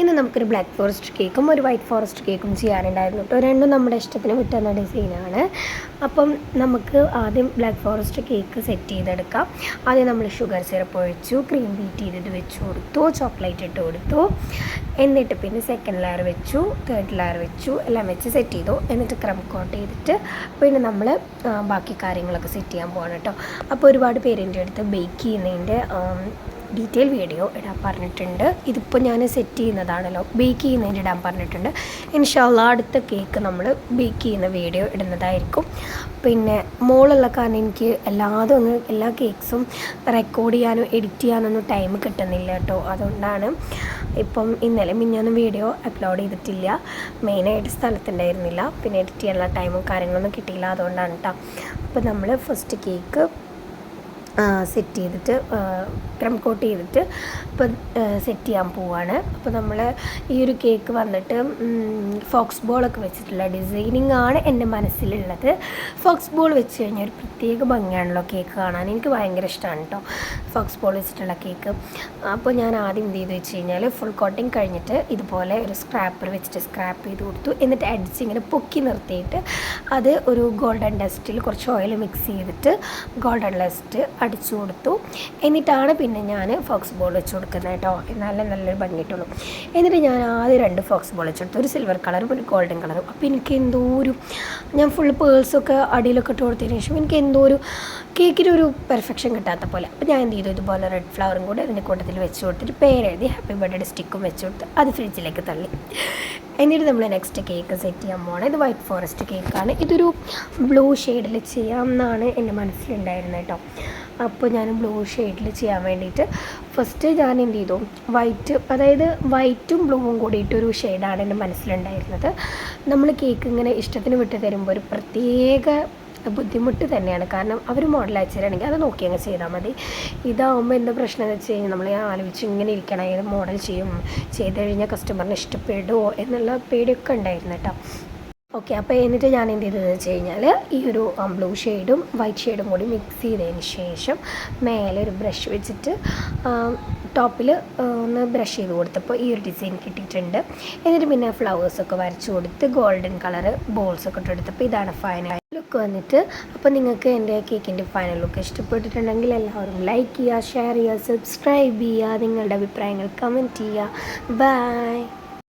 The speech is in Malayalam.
ഇന്ന് നമുക്കൊരു ബ്ലാക്ക് ഫോറസ്റ്റ് കേക്കും ഒരു വൈറ്റ് ഫോറസ്റ്റ് കേക്കും ചെയ്യാനുണ്ടായിരുന്നു കേട്ടോ. രണ്ടും നമ്മുടെ ഇഷ്ടത്തിന് വിട്ടുന്ന ഡിസൈനാണ് അപ്പം നമുക്ക് ആദ്യം ബ്ലാക്ക് ഫോറസ്റ്റ് കേക്ക് സെറ്റ് ചെയ്തെടുക്കാം. ആദ്യം നമ്മൾ ഷുഗർ സിറപ്പ് ഒഴിച്ചു ക്രീം ബീറ്റ് ചെയ്തിട്ട് വെച്ച് കൊടുത്തു ചോക്ലേറ്റ് ഇട്ട് കൊടുത്തു. എന്നിട്ട് പിന്നെ സെക്കൻഡ് ലെയർ വെച്ചു തേർഡ് ലെയർ വെച്ചു എല്ലാം വെച്ച് സെറ്റ് ചെയ്തു. എന്നിട്ട് ക്രം കോട്ട് ചെയ്തിട്ട് പിന്നെ നമ്മൾ ബാക്കി കാര്യങ്ങളൊക്കെ സെറ്റ് ചെയ്യാൻ പോകണം കേട്ടോ. അപ്പോൾ ഒരുപാട് പേരെന്റെ അടുത്ത് ബേക്ക് ചെയ്യുന്നതിന്റെ ഡീറ്റെയിൽ വീഡിയോ ഇടാൻ പറഞ്ഞിട്ടുണ്ട്. ഇതിപ്പോൾ ഞാൻ സെറ്റ് ചെയ്യുന്നതാണല്ലോ ബേക്ക് ചെയ്യുന്നതിന്റെ ഇടാൻ പറഞ്ഞിട്ടുണ്ട്. ഇൻഷാല്ല അടുത്ത കേക്ക് നമ്മൾ ബേക്ക് ചെയ്യുന്ന വീഡിയോ ഇടുന്നതായിരിക്കും. പിന്നെ മോളുള്ള കാരണം എനിക്ക് എല്ലാതും ഒന്ന് എല്ലാ കേക്ക്സും റെക്കോർഡ് ചെയ്യാനും എഡിറ്റ് ചെയ്യാനൊന്നും ടൈം കിട്ടുന്നില്ല കേട്ടോ. അതുകൊണ്ടാണ് ഇപ്പം ഇന്നലെ മിഞ്ഞൊന്നും വീഡിയോ അപ്ലോഡ് ചെയ്തിട്ടില്ല. മെയിനായിട്ട് സ്ഥലത്തുണ്ടായിരുന്നില്ല. പിന്നെ എഡിറ്റ് ചെയ്യാനുള്ള ടൈമും കാര്യങ്ങളൊന്നും കിട്ടിയില്ല. അതുകൊണ്ടാണ് കേട്ടോ അപ്പോൾ നമ്മൾ ഫസ്റ്റ് കേക്ക് സെറ്റ് ചെയ്തിട്ട് ക്രം കോട്ട് ചെയ്തിട്ട് ഇപ്പം സെറ്റ് ചെയ്യാൻ പോവാണ്. അപ്പോൾ നമ്മൾ ഈ ഒരു കേക്ക് വന്നിട്ട് ഫോക്സ് ബോളൊക്കെ വെച്ചിട്ടുള്ള ഡിസൈനിങ് ആണ് എന്റെ മനസ്സിലുള്ളത്. ഫോക്സ് ബോൾ വെച്ച് കഴിഞ്ഞാൽ ഒരു പ്രത്യേക ഭംഗിയാണല്ലോ കേക്ക് കാണാൻ. എനിക്ക് ഭയങ്കര ഇഷ്ടമാണ് കേട്ടോ ഫോക്സ് ബോൾ വെച്ചിട്ടുള്ള കേക്ക് അപ്പോൾ ഞാൻ ആദ്യം എന്ത് ചെയ്തു വെച്ച് കഴിഞ്ഞാൽ ഫുൾ കോട്ടിങ് കഴിഞ്ഞിട്ട് ഇതുപോലെ ഒരു സ്ക്രാപ്പർ വെച്ചിട്ട് സ്ക്രാപ്പ് ചെയ്ത് കൊടുത്തു. എന്നിട്ട് അടിച്ച് ഇങ്ങനെ പൊക്കി നിർത്തിയിട്ട് അത് ഒരു ഗോൾഡൻ ഡസ്റ്റിൽ കുറച്ച് ഓയിൽ മിക്സ് ചെയ്തിട്ട് ഗോൾഡൻ ഡസ്റ്റ് അടിച്ചു കൊടുത്തു. എന്നിട്ടാണ് പിന്നെ ഞാൻ ഫോക്സ് ബോൾ വെച്ച് കൊടുക്കുന്നത് കേട്ടോ. നല്ല നല്ലൊരു ഭംഗിയിട്ടുള്ളൂ എന്നിട്ട് ഞാൻ ആദ്യം രണ്ട് ഫോക്സ് ബോൾ വെച്ച് കൊടുത്തു. ഒരു സിൽവർ കളറും ഒരു ഗോൾഡൻ കളറും അപ്പോൾ എനിക്ക് എന്തോ ഒരു ഞാൻ ഫുൾ പേഴ്സൊക്കെ അടിയിലൊക്കെ ഇട്ട് കൊടുത്തതിന് ശേഷം എനിക്ക് എന്തോ ഒരു കേക്കിന് ഒരു പെർഫെക്ഷൻ കിട്ടാത്ത പോലെ. അപ്പോൾ ഞാൻ എന്ത് ചെയ്തു? ഇതുപോലെ റെഡ് ഫ്ലവറും കൂടെ അതിന്റെ കൂട്ടത്തിൽ വെച്ച് കൊടുത്തിട്ട് പേരെഴുതി ഹാപ്പി ബർത്ത്ഡേ സ്റ്റിക്കും വെച്ച് കൊടുത്ത് അത് ഫ്രിഡ്ജിലേക്ക് തള്ളി. എന്നിട്ട് നമ്മൾ നെക്സ്റ്റ് കേക്ക് സെറ്റ് ചെയ്യാൻ പോകണം ഇത് വൈറ്റ് ഫോറസ്റ്റ് കേക്കാണ് ഇതൊരു ബ്ലൂ ഷെയ്ഡിൽ ചെയ്യാം എന്നാണ് എന്റെ മനസ്സിലുണ്ടായിരുന്നത് കേട്ടോ അപ്പോൾ ഞാൻ ബ്ലൂ ഷെയ്ഡിൽ ചെയ്യാൻ വേണ്ടിയിട്ട് ഫസ്റ്റ് ഞാൻ എന്ത് ചെയ്തു? വൈറ്റ് അതായത് വൈറ്റും ബ്ലൂവും കൂടിയിട്ടൊരു ഷെയ്ഡാണ് എന്റെ മനസ്സിലുണ്ടായിരുന്നത്. നമ്മൾ കേക്ക് ഇങ്ങനെ ഇഷ്ടത്തിന് വിട്ട് തരുമ്പോൾ ഒരു പ്രത്യേക ബുദ്ധിമുട്ട് തന്നെയാണ്. കാരണം അവർ മോഡൽ അയച്ചു അത് നോക്കി അങ്ങ് ചെയ്താൽ മതി. ഇതാവുമ്പോൾ എന്താ പ്രശ്നം എന്ന് വെച്ച് കഴിഞ്ഞാൽ നമ്മൾ ആലോചിച്ച് ഇങ്ങനെ ഇരിക്കണം ഏത് മോഡൽ ചെയ്യും ചെയ്ത് കഴിഞ്ഞാൽ കസ്റ്റമറിന് ഇഷ്ടപ്പെടുമോ എന്നുള്ള പേടിയൊക്കെ ഉണ്ടായിരുന്നു കേട്ടോ. ഓക്കെ അപ്പോൾ എന്നിട്ട് ഞാൻ എന്ത് ചെയ്തതെന്ന് വെച്ച് കഴിഞ്ഞാൽ ഈ ഒരു ബ്ലൂ ഷെയ്ഡും വൈറ്റ് ഷെയ്ഡും കൂടി മിക്സ് ചെയ്തതിന് ശേഷം മേലെ ഒരു ബ്രഷ് വെച്ചിട്ട് ടോപ്പിൽ ഒന്ന് ബ്രഷ് ചെയ്ത് കൊടുത്തപ്പോൾ ഈ ഒരു ഡിസൈൻ കിട്ടിയിട്ടുണ്ട്. എന്നിട്ട് പിന്നെ ഫ്ലവേഴ്സൊക്കെ വരച്ച് കൊടുത്ത് ഗോൾഡൻ കളർ ബോൾസൊക്കെ ഇട്ടെടുത്തപ്പോൾ ഇതാണ് ഫൈനൽ ലുക്ക് വന്നിട്ട് അപ്പോൾ നിങ്ങൾക്ക് എന്റെ കേക്കിന്റെ ഫൈനൽ ലുക്ക് ഇഷ്ടപ്പെട്ടിട്ടുണ്ടെങ്കിൽ എല്ലാവരും ലൈക്ക് ചെയ്യുക ഷെയർ ചെയ്യുക സബ്സ്ക്രൈബ് ചെയ്യുക നിങ്ങളുടെ അഭിപ്രായങ്ങൾ കമന്റ് ചെയ്യുക. ബൈ